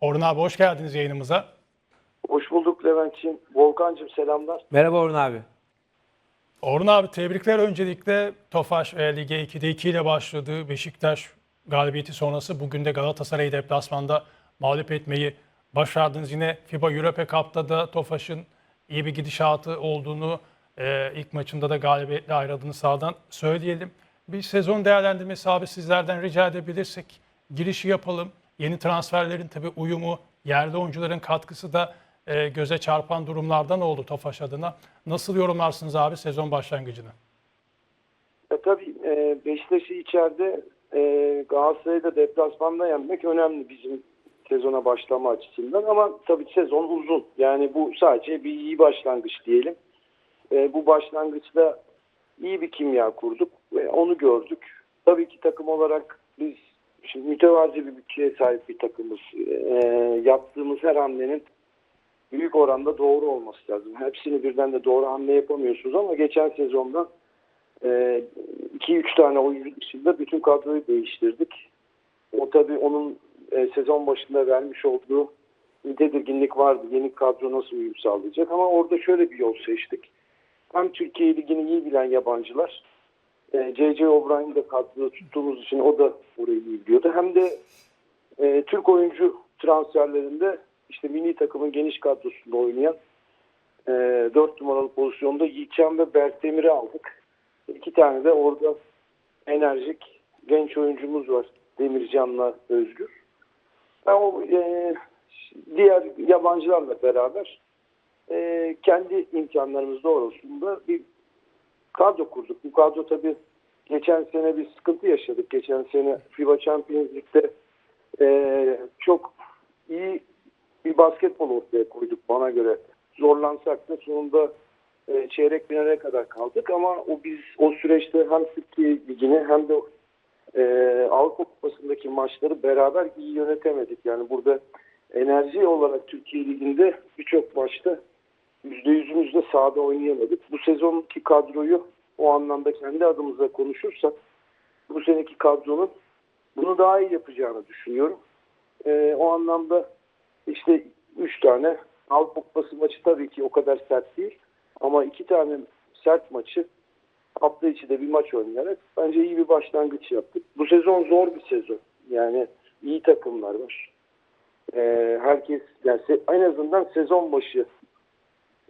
Orhun abi hoş geldiniz yayınımıza. Hoş bulduk Levent'ciğim. Volkan'cığım selamlar. Merhaba Orhun abi. Orhun abi tebrikler öncelikle. Tofaş e, Lige 2'de 2 ile başladığı Beşiktaş galibiyeti sonrası bugün de Galatasaray'ı deplasmanda mağlup etmeyi başardınız. Yine FIBA Europe Cup'ta da Tofaş'ın iyi bir gidişatı olduğunu e, ilk maçında da galibiyetle ayrıldığını sağdan söyleyelim. Bir sezon değerlendirmesi abi sizlerden rica edebilirsek girişi yapalım. Yeni transferlerin tabii uyumu, yerli oyuncuların katkısı da e, göze çarpan durumlardan oldu Tofaş adına. Nasıl yorumlarsınız abi sezon başlangıcını? E, tabii e, Beşiktaş'ı içeride e, Galatasaray'da deplasmanda yenmek önemli bizim sezona başlama açısından ama tabii sezon uzun. Yani bu sadece bir iyi başlangıç diyelim. E, bu başlangıçta iyi bir kimya kurduk ve onu gördük. Tabii ki takım olarak biz şimdi mütevazi bir bütçeye sahip bir takımız. E, yaptığımız her hamlenin büyük oranda doğru olması lazım. Hepsini birden de doğru hamle yapamıyorsunuz ama geçen sezonda 2-3 tane oyuncu dışında bütün kadroyu değiştirdik. O tabii onun e, sezon başında vermiş olduğu bir tedirginlik vardı. Yeni kadro nasıl uyum sağlayacak ama orada şöyle bir yol seçtik. Hem Türkiye Ligi'ni iyi bilen yabancılar e, C.C. O'Brien'i de kadroda tuttuğumuz için o da orayı biliyordu. Hem de e, Türk oyuncu transferlerinde işte milli takımın geniş kadrosunda oynayan e, 4 numaralı pozisyonda Yiğitcan ve Berkdemir'i aldık. İki tane de orada enerjik genç oyuncumuz var. Demircan'la Özgür. Ben o e, diğer yabancılarla beraber e, kendi imkanlarımız doğrultusunda bir kadro kurduk. Bu kadro tabii geçen sene bir sıkıntı yaşadık. Geçen sene FIBA Champions League'de e, çok iyi bir basketbol ortaya koyduk bana göre. Zorlansak da sonunda e, çeyrek finale kadar kaldık ama o biz o süreçte hem Türkiye Ligi'ni hem de e, Avrupa Kupası'ndaki maçları beraber iyi yönetemedik. Yani burada enerji olarak Türkiye Ligi'nde birçok maçta %100'ümüzde sahada oynayamadık. Bu sezonki kadroyu o anlamda kendi adımıza konuşursak bu seneki kadronun bunu daha iyi yapacağını düşünüyorum. E, o anlamda işte 3 tane Avrupa Kupası maçı tabii ki o kadar sert değil. Ama iki tane sert maçı hafta içi de bir maç oynayarak bence iyi bir başlangıç yaptık. Bu sezon zor bir sezon. Yani iyi takımlar var. Ee, herkes yani en azından sezon başı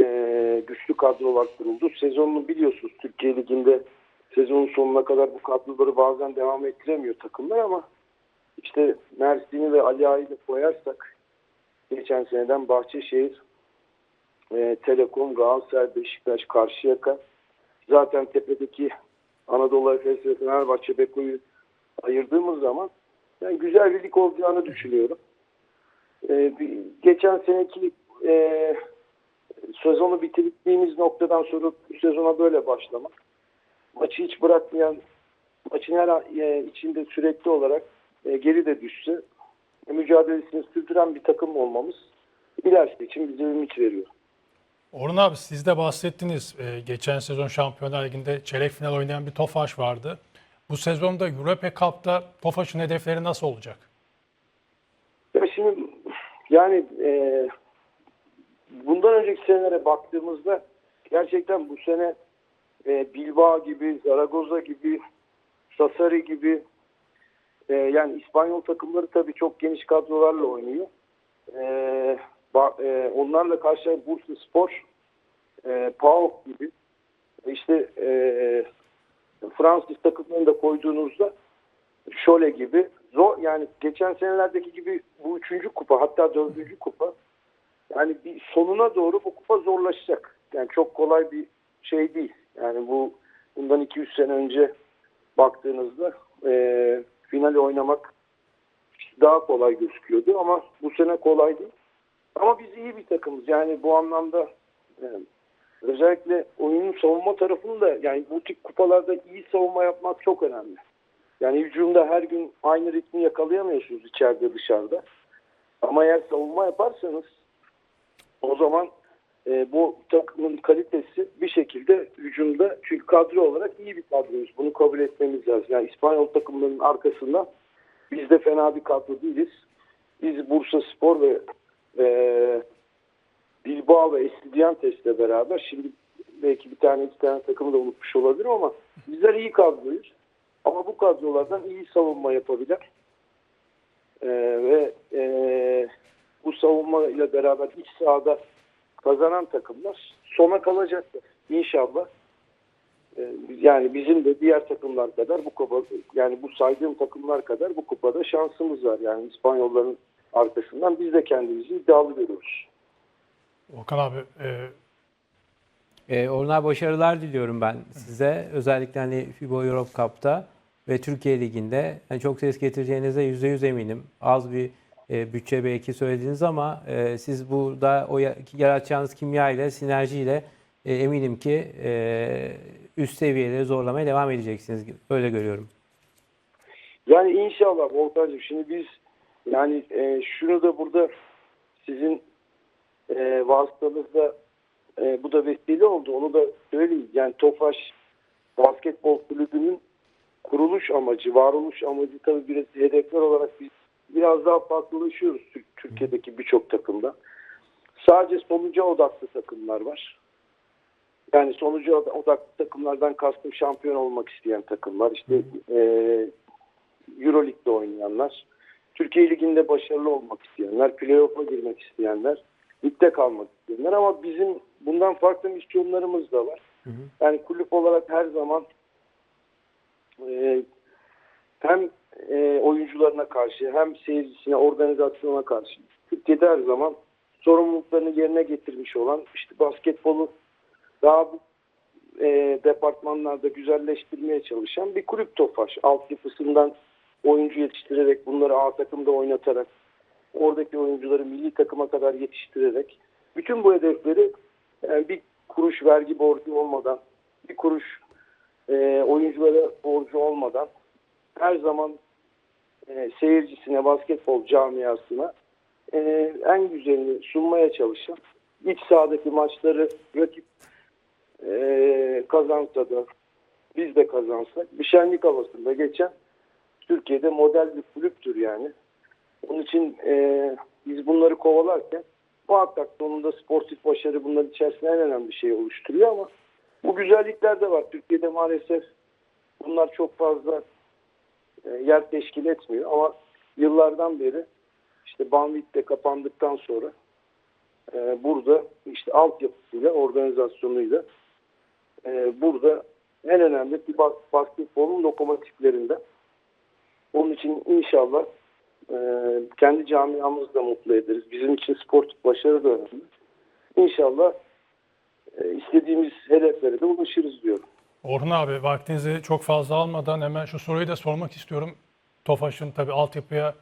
e, güçlü kadrolar kuruldu. Sezonunu biliyorsunuz Türkiye Ligi'nde sezonun sonuna kadar bu kadroları bazen devam ettiremiyor takımlar ama işte Mersin'i ve Ali Ağa'yı koyarsak geçen seneden Bahçeşehir, e, Telekom, Galatasaray, Beşiktaş, Karşıyaka zaten tepedeki Anadolu Efes ve Fenerbahçe Beko'yu ayırdığımız zaman yani güzel bir lig olacağını düşünüyorum. E, geçen seneki e, sezonu bitirdiğimiz noktadan sonra bu sezona böyle başlamak. Maçı hiç bırakmayan, maçın her e, içinde sürekli olarak e, geri de düşse e, mücadelesini sürdüren bir takım olmamız ilerisi için bize ümit veriyor. Orhun abi siz de bahsettiniz. Ee, geçen sezon Şampiyonlar Ligi'nde çeyrek final oynayan bir Tofaş vardı. Bu sezonda Europe Cup'ta Tofaş'ın hedefleri nasıl olacak? Ya şimdi yani e, bundan önceki senelere baktığımızda gerçekten bu sene e, Bilbao gibi, Zaragoza gibi, Sassari gibi e, yani İspanyol takımları tabii çok geniş kadrolarla oynuyor. E, ba- e, onlarla karşı Bursa Spor, e, PAOK gibi işte e, Fransız takımlarını da koyduğunuzda Şole gibi zor yani geçen senelerdeki gibi bu üçüncü kupa hatta dördüncü kupa yani bir sonuna doğru bu kupa zorlaşacak. Yani çok kolay bir şey değil. Yani bu bundan 2-3 sene önce baktığınızda e, finali oynamak daha kolay gözüküyordu ama bu sene kolay değil. Ama biz iyi bir takımız. Yani bu anlamda e, özellikle oyunun savunma tarafında yani bu tip kupalarda iyi savunma yapmak çok önemli. Yani hücumda her gün aynı ritmi yakalayamıyorsunuz içeride dışarıda. Ama eğer savunma yaparsanız o zaman e, bu takımın kalitesi bir şekilde hücumda çünkü kadro olarak iyi bir kadroyuz. Bunu kabul etmemiz lazım. Yani İspanyol takımlarının arkasında biz de fena bir kadro değiliz. biz Bursa Spor ve e, Bilbao ve Estudiantes'le beraber şimdi belki bir tane iki tane takımı da unutmuş olabilirim ama bizler iyi kadroyuz. Ama bu kadrolardan iyi savunma yapabilen e, ve e, bu savunma ile beraber iç sahada kazanan takımlar sona kalacaklar. İnşallah. E, yani bizim de diğer takımlar kadar bu kupa yani bu saydığım takımlar kadar bu kupada şansımız var. Yani İspanyolların arkasından biz de kendimizi iddialı görüyoruz. Volkan abi e, Ee, Orna başarılar diliyorum ben size. Özellikle hani FIBA Europe Cup'ta ve Türkiye Ligi'nde yani çok ses getireceğinize %100 eminim. Az bir e, bütçe belki söylediniz ama e, siz burada o ya- yaratacağınız kimya ile, sinerji ile e, eminim ki e, üst seviyeleri zorlamaya devam edeceksiniz. Öyle görüyorum. Yani inşallah Volkan'cığım şimdi biz yani e, şunu da burada sizin e, vasıtanızda e, bu da vesile oldu. Onu da söyleyeyim. Yani Tofaş Basketbol Kulübü'nün kuruluş amacı, varoluş amacı tabii biraz hedefler olarak biz biraz daha farklılaşıyoruz Tür- Türkiye'deki birçok takımda. Sadece sonuca odaklı takımlar var. Yani sonuca od- odaklı takımlardan kastım şampiyon olmak isteyen takımlar. İşte e, Euroleague'de oynayanlar, Türkiye Ligi'nde başarılı olmak isteyenler, playoff'a girmek isteyenler, ligde kalmak isteyenler ama bizim bundan farklı misyonlarımız da var. Yani kulüp olarak her zaman e, hem e, oyuncularına karşı hem seyircisine, organizasyona karşı Türkiye'de her zaman sorumluluklarını yerine getirmiş olan işte basketbolu daha bu e, departmanlarda güzelleştirmeye çalışan bir kulüp Tofaş. Altyapısından oyuncu yetiştirerek bunları A takımda oynatarak oradaki oyuncuları milli takıma kadar yetiştirerek bütün bu hedefleri yani bir kuruş vergi borcu olmadan bir kuruş e, oyunculara borcu olmadan her zaman e, seyircisine, basketbol camiasına e, en güzelini sunmaya çalışan iç sahadaki maçları rakip e, kazansa da biz de kazansak bir şenlik havasında geçen Türkiye'de model bir kulüptür yani. Onun için e, biz bunları kovalarken muhakkak sonunda sportif başarı bunların içerisinde en önemli şey oluşturuyor ama bu güzellikler de var. Türkiye'de maalesef bunlar çok fazla yer teşkil etmiyor ama yıllardan beri işte Banvit'te kapandıktan sonra e, burada işte altyapısıyla, organizasyonuyla e, burada en önemli bir bas- basketbolun lokomotiflerinden. Onun için inşallah e, kendi camiamızı da mutlu ederiz. Bizim için sportif başarı da önemli. İnşallah e, istediğimiz hedeflere de ulaşırız diyorum. Orhun abi vaktinizi çok fazla almadan hemen şu soruyu da sormak istiyorum. Tofaş'ın tabii altyapıya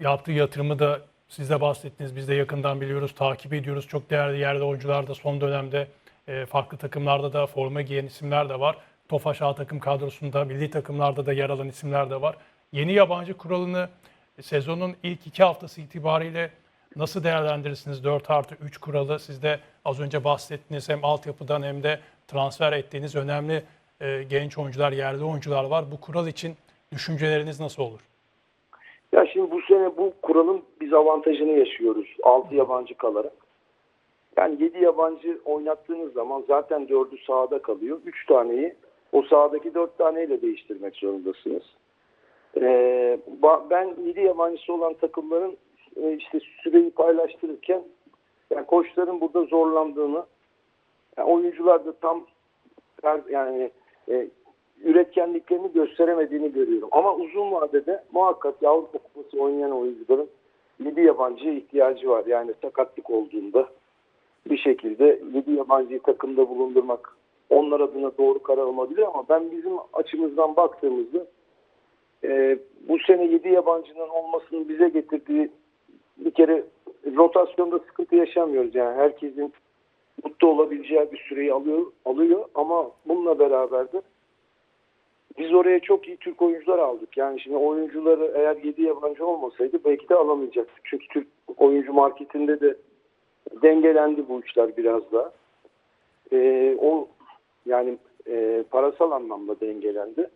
yaptığı yatırımı da siz de bahsettiniz. Biz de yakından biliyoruz, takip ediyoruz. Çok değerli yerde oyuncular da son dönemde e, farklı takımlarda da forma giyen isimler de var. Tofaş A takım kadrosunda, milli takımlarda da yer alan isimler de var. Yeni yabancı kuralını sezonun ilk iki haftası itibariyle nasıl değerlendirirsiniz? 4 artı 3 kuralı siz de az önce bahsettiniz hem altyapıdan hem de transfer ettiğiniz önemli e, genç oyuncular, yerli oyuncular var. Bu kural için düşünceleriniz nasıl olur? Ya şimdi bu sene bu kuralın biz avantajını yaşıyoruz 6 yabancı kalarak. Yani 7 yabancı oynattığınız zaman zaten 4'ü sahada kalıyor. 3 taneyi o sahadaki 4 taneyle değiştirmek zorundasınız. Ee, ben 7 yabancısı olan takımların e, işte süreyi paylaştırırken yani koçların burada zorlandığını yani oyuncular da tam yani e, üretkenliklerini gösteremediğini görüyorum. Ama uzun vadede muhakkak Avrupa Kupası oynayan oyuncuların 7 yabancıya ihtiyacı var. Yani sakatlık olduğunda bir şekilde 7 yabancıyı takımda bulundurmak onlar adına doğru karar olabilir ama ben bizim açımızdan baktığımızda e, bu sene 7 yabancının olmasının bize getirdiği bir kere rotasyonda sıkıntı yaşamıyoruz. Yani herkesin mutlu olabileceği bir süreyi alıyor, alıyor ama bununla beraber de biz oraya çok iyi Türk oyuncular aldık. Yani şimdi oyuncuları eğer 7 yabancı olmasaydı belki de alamayacaktık. Çünkü Türk oyuncu marketinde de dengelendi bu işler biraz daha. Ee, o yani e, parasal anlamda dengelendi.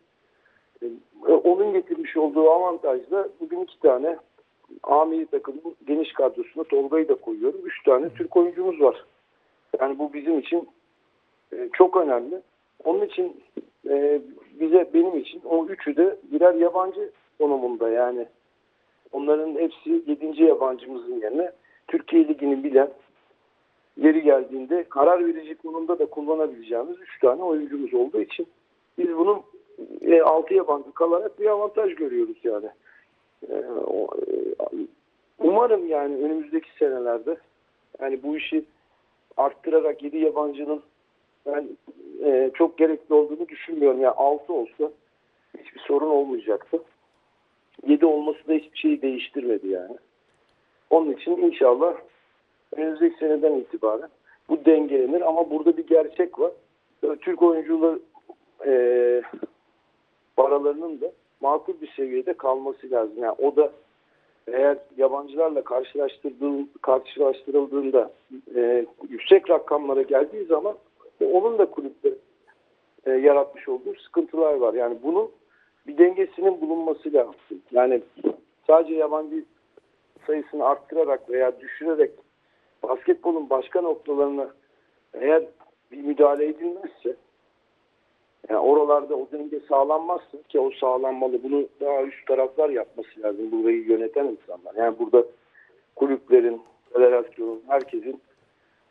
Ee, onun getirmiş olduğu avantajla bugün iki tane A milli takımın geniş kadrosuna Tolga'yı da koyuyorum. Üç tane Türk oyuncumuz var. Yani bu bizim için e, çok önemli. Onun için e, bize benim için o üçü de birer yabancı konumunda yani. Onların hepsi 7. yabancımızın yerine Türkiye Ligi'ni bilen yeri geldiğinde karar verici konumda da kullanabileceğimiz 3 tane oyuncumuz olduğu için biz bunun e, 6 yabancı kalarak bir avantaj görüyoruz yani. E, o, e, umarım yani önümüzdeki senelerde yani bu işi arttırarak 7 yabancının ben e, çok gerekli olduğunu düşünmüyorum. Yani 6 olsa hiçbir sorun olmayacaktı. 7 olması da hiçbir şeyi değiştirmedi yani. Onun için inşallah önümüzdeki seneden itibaren bu dengelenir ama burada bir gerçek var. Türk oyuncular e, paralarının da makul bir seviyede kalması lazım. Yani o da eğer yabancılarla karşılaştırıldığında e, yüksek rakamlara geldiği zaman onun da kulüpte e, yaratmış olduğu sıkıntılar var. Yani bunun bir dengesinin bulunması lazım. Yani sadece yabancı sayısını arttırarak veya düşürerek basketbolun başka noktalarına eğer bir müdahale edilmezse yani oralarda o denge sağlanmazsa ki o sağlanmalı bunu daha üst taraflar yapması lazım burayı yöneten insanlar. Yani burada kulüplerin, federasyonun, herkesin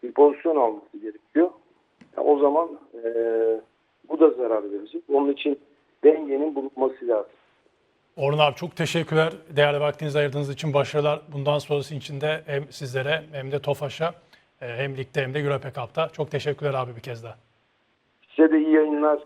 bir pozisyon alması gerekiyor. Yani o zaman eee, bu da zarar verecek. Onun için dengenin bulunması lazım. Orhun abi çok teşekkürler. Değerli vaktinizi ayırdığınız için başarılar. Bundan sonrası için de hem sizlere hem de Tofaş'a e, hem ligde hem de Europe Cup'ta. Çok teşekkürler abi bir kez daha. Size de iyi yayınlar.